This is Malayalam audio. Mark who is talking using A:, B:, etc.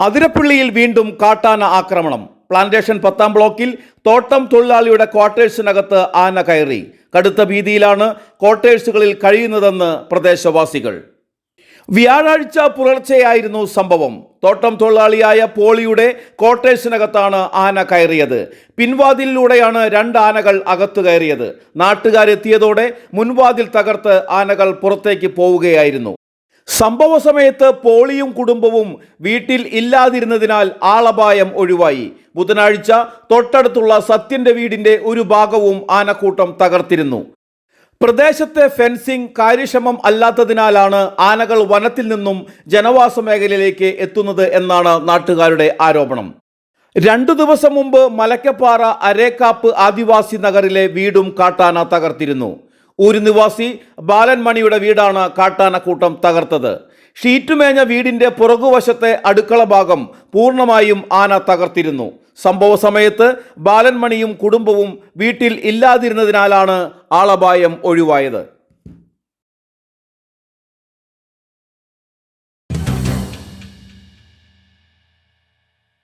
A: അതിരപ്പള്ളിയിൽ വീണ്ടും കാട്ടാന ആക്രമണം. പ്ലാന്റേഷൻ പത്താം ബ്ലോക്കിൽ തോട്ടം തൊഴിലാളിയുടെ ക്വാർട്ടേഴ്സിനകത്ത് ആന കയറി. കടുത്ത ഭീതിയിലാണ് ക്വാർട്ടേഴ്സുകളിൽ കഴിയുന്നതെന്ന് പ്രദേശവാസികൾ. വ്യാഴാഴ്ച പുലർച്ചെയായിരുന്നു സംഭവം. തോട്ടം തൊഴിലാളിയായ പോളിയുടെ ക്വാർട്ടേഴ്സിനകത്താണ് ആന കയറിയത്. പിൻവാതിലിലൂടെയാണ് രണ്ട് ആനകൾ അകത്തു കയറിയത്. നാട്ടുകാരെത്തിയതോടെ മുൻവാതിൽ തകർത്ത് ആനകൾ പുറത്തേക്ക് പോവുകയായിരുന്നു. സംഭവ സമയത്ത് പോളിയും കുടുംബവും വീട്ടിൽ ഇല്ലാതിരുന്നതിനാൽ ആളപായം ഒഴിവായി. ബുധനാഴ്ച തൊട്ടടുത്തുള്ള സത്യന്റെ വീടിന്റെ ഒരു ഭാഗവും ആനക്കൂട്ടം തകർത്തിരുന്നു. പ്രദേശത്തെ ഫെൻസിംഗ് കാര്യക്ഷമം അല്ലാത്തതിനാലാണ് ആനകൾ വനത്തിൽ നിന്നും ജനവാസ മേഖലയിലേക്ക് എത്തുന്നത് എന്നാണ് നാട്ടുകാരുടെ ആരോപണം. രണ്ടു ദിവസം മുമ്പ് മലക്കപ്പാറ അരേക്കാപ്പ് ആദിവാസി നഗറിലെ വീടും കാട്ടാന തകർത്തിരുന്നു. ഊരു നിവാസി ബാലൻ മണിയുടെ വീടാണ് കാട്ടാനക്കൂട്ടം തകർത്തത്. ഷീറ്റുമേഞ്ഞ വീടിന്റെ പുറകുവശത്തെ അടുക്കള ഭാഗം പൂർണമായും ആന തകർത്തിരുന്നു. സംഭവ സമയത്ത് ബാലൻമണിയും കുടുംബവും വീട്ടിൽ ഇല്ലാതിരുന്നതിനാലാണ് ആളപായം ഒഴിവായത്.